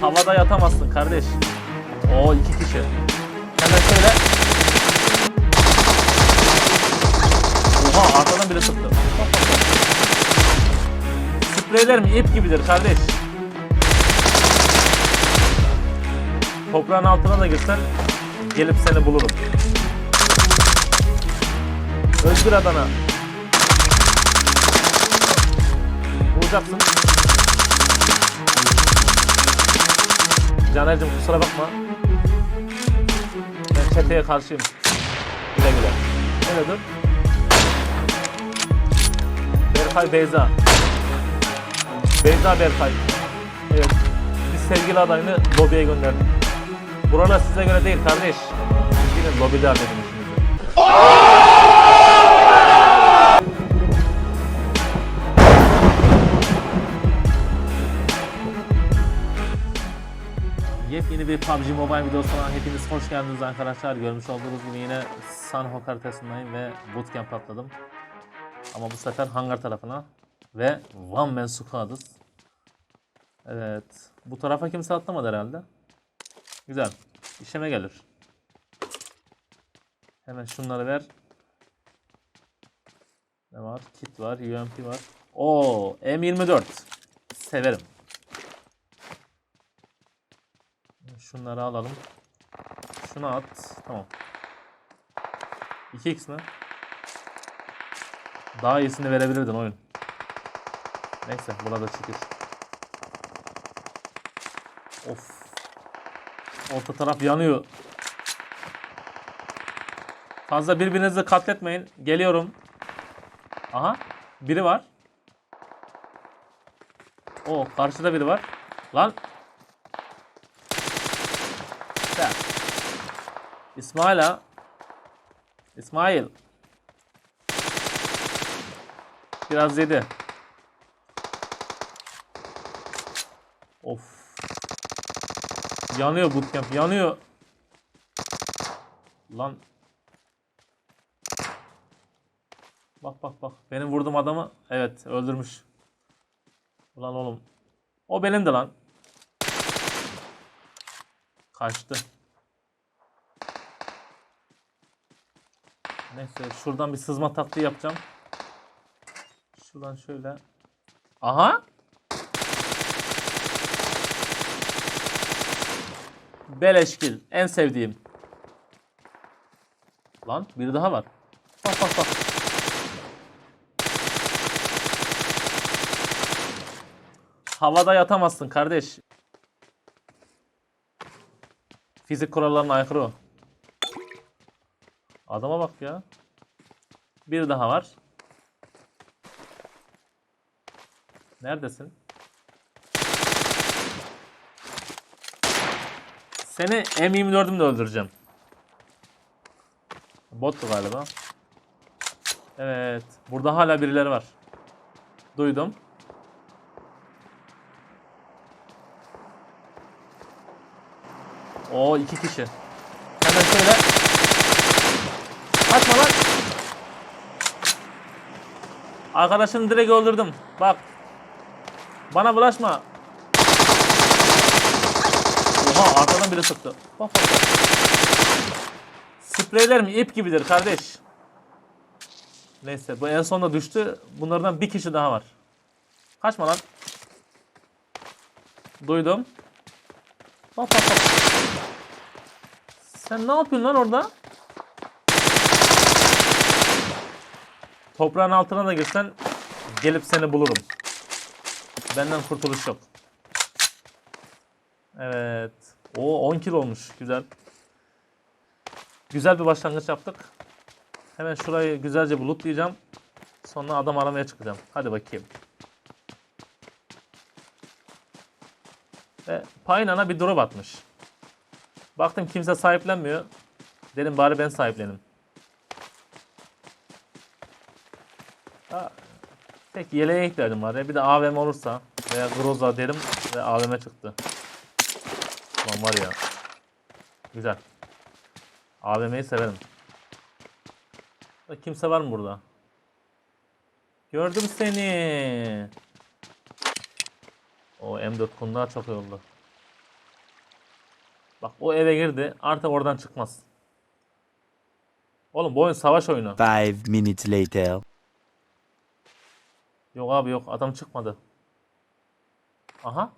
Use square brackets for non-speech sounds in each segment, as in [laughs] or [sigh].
Havada yatamazsın kardeş. O iki kişi. Hemen şöyle. Oha arkadan biri sıktı. Bak. Spreylerim ip gibidir kardeş. Toprağın altına da girsen gelip seni bulurum. Özgür Adana. Vuracaksın. Caner'cim kusura bakma. Ben çeteye karşıyım. Güle güle. Nerede dur? Berkay Beyza. Beyza Berkay. Evet. Biz sevgili adayını lobiye gönderdik. Buralar size göre değil kardeş. Gidin lobide halledin işinizi. Bir PUBG Mobile videosuna hepiniz hoş geldiniz arkadaşlar. Görmüş olduğunuz gibi yine Sanho haritasındayım ve bootcamp atladım. Ama bu sefer hangar tarafına ve One Man Squad'ız. Evet. Bu tarafa kimse atlamadı herhalde. Güzel. İşime gelir. Hemen şunları ver. Ne var? Kit var, UMP var. Oo, M24. Severim. Şunları alalım. Şunu at. Tamam. 2x mi? Daha iyisini verebilirdin oyun. Neyse burada şükür. Of. Orta taraf yanıyor. Fazla birbirinizi katletmeyin. Geliyorum. Aha. Biri var. O karşıda biri var. Lan. Sen. İsmail ha. İsmail. Biraz yedi. Of. Yanıyor bootcamp, yanıyor. Lan. Bak bak bak. Benim vurduğum adamı evet öldürmüş. Ulan oğlum. O benim de lan. Kaçtı. Neyse şuradan bir sızma taktiği yapacağım. Şuradan şöyle. Aha. Beleşkil. En sevdiğim. Lan biri daha var. Bak bak bak. Havada yatamazsın kardeş. Fizik kurallarına aykırı o. Adama bak ya. Bir daha var. Neredesin? Seni M24'ümle öldüreceğim. Bottu galiba. Evet. Burada hala birileri var. Duydum. O iki kişi. Hemen şöyle. Kaçma lan. Arkadaşını direkt öldürdüm. Bak. Bana bulaşma. Oha arkadan biri sıktı. Bak bak bak. Spreylerim ip gibidir kardeş. Neyse bu en sonunda düştü. Bunlardan bir kişi daha var. Kaçma lan. Duydum. Bak bak bak. Sen ne yapıyorsun lan orada? Toprağın altına da girsen gelip seni bulurum. Benden kurtuluş yok. Evet. O 10 kilo olmuş. Güzel. Güzel bir başlangıç yaptık. Hemen şurayı güzelce bulutlayacağım. Sonra adam aramaya çıkacağım. Hadi bakayım. Ve Paynan'a bir drop atmış. Baktım kimse sahiplenmiyor. Dedim bari ben sahiplenim. Ha, tek yeleğe ihtiyacım var ya. Bir de AVM olursa veya Groza derim ve AVM çıktı. Ulan var ya. Güzel. AVM'yi severim. Kimse var mı burada? Gördüm seni. O M4 kundağı çok iyi oldu. Bak o eve girdi. Artık oradan çıkmaz. Oğlum bu oyun savaş oyunu. Five minutes later. Yok abi yok adam çıkmadı. Aha.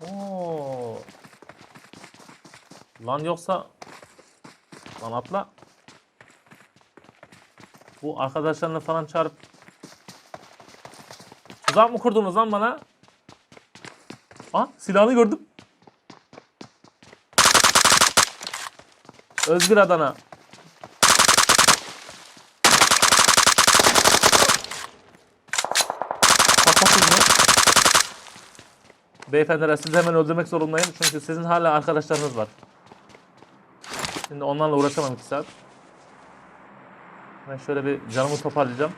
Oo. Lan yoksa Lan atla. Bu arkadaşlarını falan çağırıp Tuzak mı kurdunuz lan bana? Aa silahını gördüm. Özgür Adana. Kapatın mı? Beyefendiler sizi hemen öldürmek zorundayım çünkü sizin hala arkadaşlarınız var. Şimdi onlarla uğraşamam 2 saat. Ben şöyle bir canımı toparlayacağım.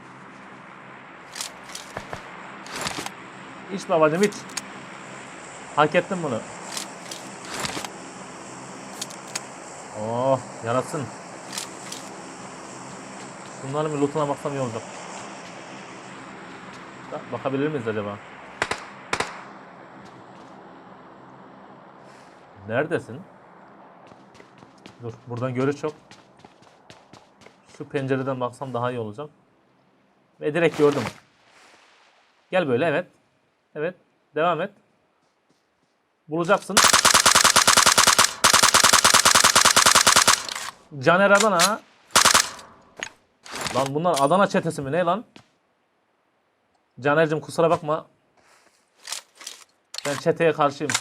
İç babacım iç. Hak ettin bunu. Oh yarasın. Bunların bir lootuna baksam iyi olacak. Bakabilir miyiz acaba? Neredesin? Dur buradan görüş yok. Şu pencereden baksam daha iyi olacak. Ve direkt gördüm. Gel böyle evet. Evet. Devam et. Bulacaksın. Caner Adana. Lan bunlar Adana çetesi mi ne lan? Caner'cim kusura bakma. Ben çeteye karşıyım.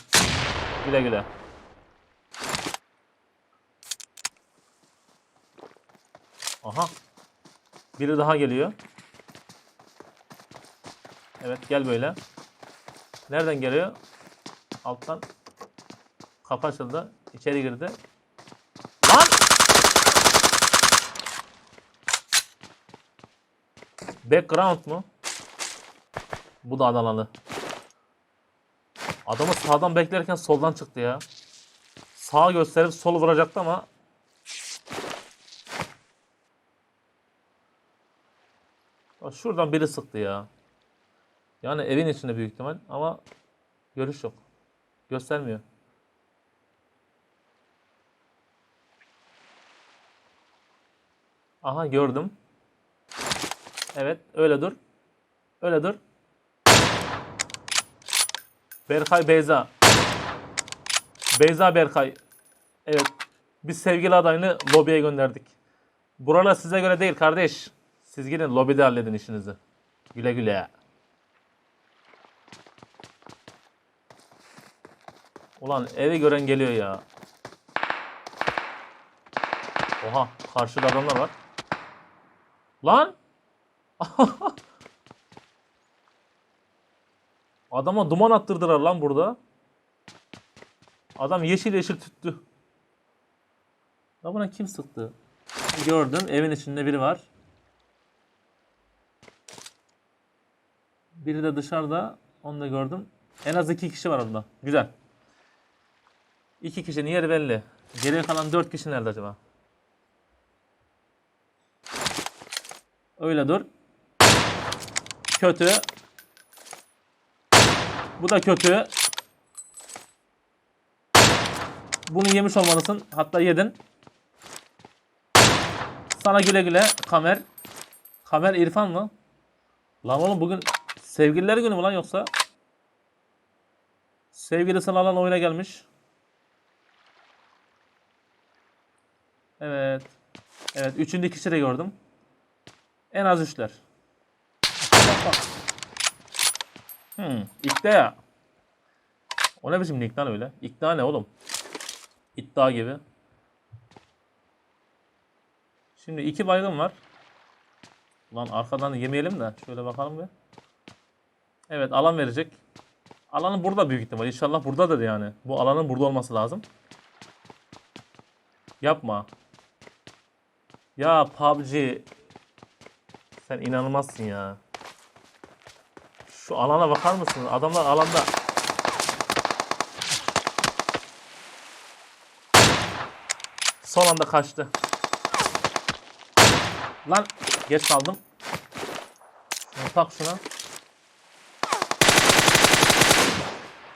Güle güle. Aha. Biri daha geliyor. Evet gel böyle. Nereden geliyor? Alttan. Kapı açıldı. İçeri girdi. Lan! Background mu? Bu da Adanalı. Adamı sağdan beklerken soldan çıktı ya. Sağa gösterip sol vuracaktı ama Şuradan biri sıktı ya. Yani evin içinde büyük ihtimal ama görüş yok. Göstermiyor. Aha gördüm. Evet öyle dur. Öyle dur. Berkay Beyza. Beyza Berkay. Evet. Biz sevgili adayını lobiye gönderdik. Buralar size göre değil kardeş. Siz gidin lobide halledin işinizi. Güle güle. Ulan evi gören geliyor ya. Oha karşıda adamlar var. Lan! [laughs] Adama duman attırdılar lan burada. Adam yeşil yeşil tüttü. Ya buna kim sıktı? Gördüm evin içinde biri var. Biri de dışarıda. Onu da gördüm. En az iki kişi var orada. Güzel. İki kişinin yeri belli. Geriye kalan dört kişi nerede acaba? Öyle dur. Kötü. Bu da kötü. Bunu yemiş olmalısın. Hatta yedin. Sana güle güle Kamer. Kamer İrfan mı? Lan oğlum bugün sevgililer günü mü lan yoksa? Sevgilisini alan oyuna gelmiş. Evet. Evet. Üçüncü kişi de gördüm. En az üçler. Bak bak. Hmm. İkna ya. O ne biçim nick lan öyle? İkna ne oğlum? İddia gibi. Şimdi iki baygın var. Lan arkadan yemeyelim de şöyle bakalım bir. Evet alan verecek. Alanı burada büyük ihtimal. İnşallah buradadır yani. Bu alanın burada olması lazım. Yapma. Ya PUBG. Sen inanılmazsın ya. Şu alana bakar mısın? Adamlar alanda. Son anda kaçtı. Lan geç kaldım. Şunu tak şuna.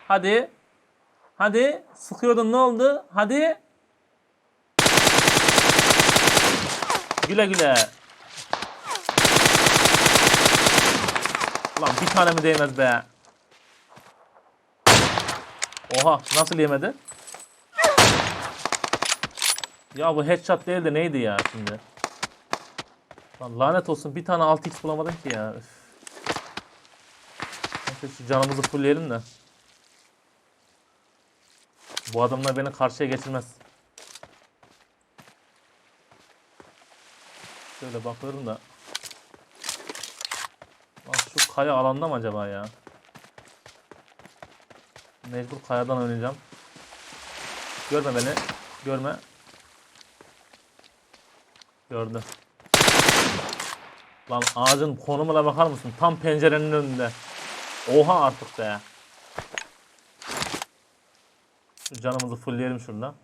Hadi. Hadi. Sıkıyordun ne oldu? Hadi. Güle güle. Ulan bir tane mi değmez be? Oha nasıl yemedi? Ya bu headshot değil de neydi ya şimdi? Lan lanet olsun bir tane 6x bulamadım ki ya. Üf. Neyse şu canımızı fullleyelim de. Bu adamlar beni karşıya geçirmez. Şöyle bakıyorum da. Lan şu kaya alanda mı acaba ya? Mecbur kayadan oynayacağım. Görme beni. Görme. Gördü. Lan ağacın konumuna bakar mısın? Tam pencerenin önünde. Oha artık be. Şu canımızı fullleyelim şurada.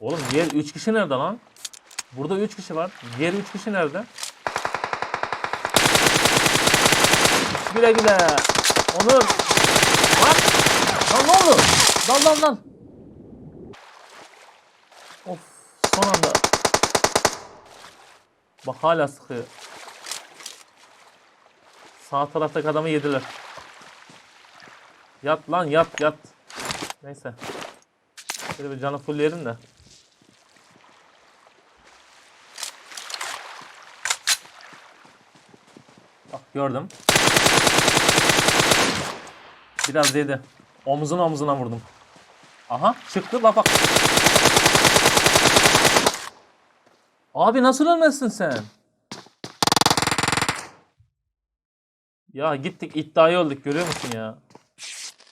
Oğlum diğer 3 kişi nerede lan? Burada 3 kişi var. Diğer 3 kişi nerede? Güle güle. Onur. Lan. Lan ne oldu? Lan lan lan. Of son anda. Bak hala sıkıyor. Sağ taraftaki adamı yediler. Yat lan yat yat. Neyse. Şöyle bir canı fullleyelim de. Gördüm. Biraz değdi. Omzuna omzuna vurdum. Aha çıktı bak bak. Abi nasıl ölmezsin sen? Ya gittik iddiaya öldük görüyor musun ya?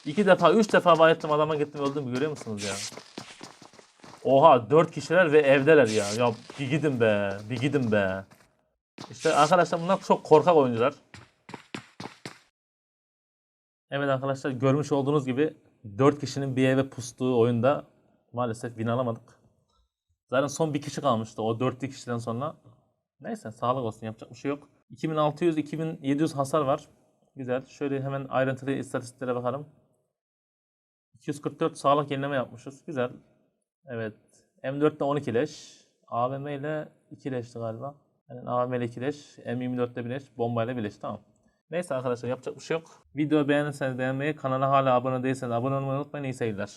İki defa, üç defa bayılttım adama gittim öldüm görüyor musunuz ya? Oha dört kişiler ve evdeler ya. Ya bir gidin be, bir gidin be. İşte arkadaşlar bunlar çok korkak oyuncular. Evet arkadaşlar görmüş olduğunuz gibi 4 kişinin bir eve pustuğu oyunda maalesef win alamadık. Zaten son bir kişi kalmıştı o 4 kişiden sonra. Neyse sağlık olsun yapacak bir şey yok. 2600-2700 hasar var. Güzel. Şöyle hemen ayrıntılı istatistiklere bakalım. 244 sağlık yenileme yapmışız. Güzel. Evet. M4'te 12 leş. AVM ile 2 leşti galiba. Yani AVM ile 2 leş. M24'te 1 leş. Bombayla 1 leş. Tamam. Neyse arkadaşlar yapacak bir şey yok. Videoyu beğenirseniz beğenmeyi, kanala hala abone değilseniz abone olmayı unutmayın. İyi seyirler.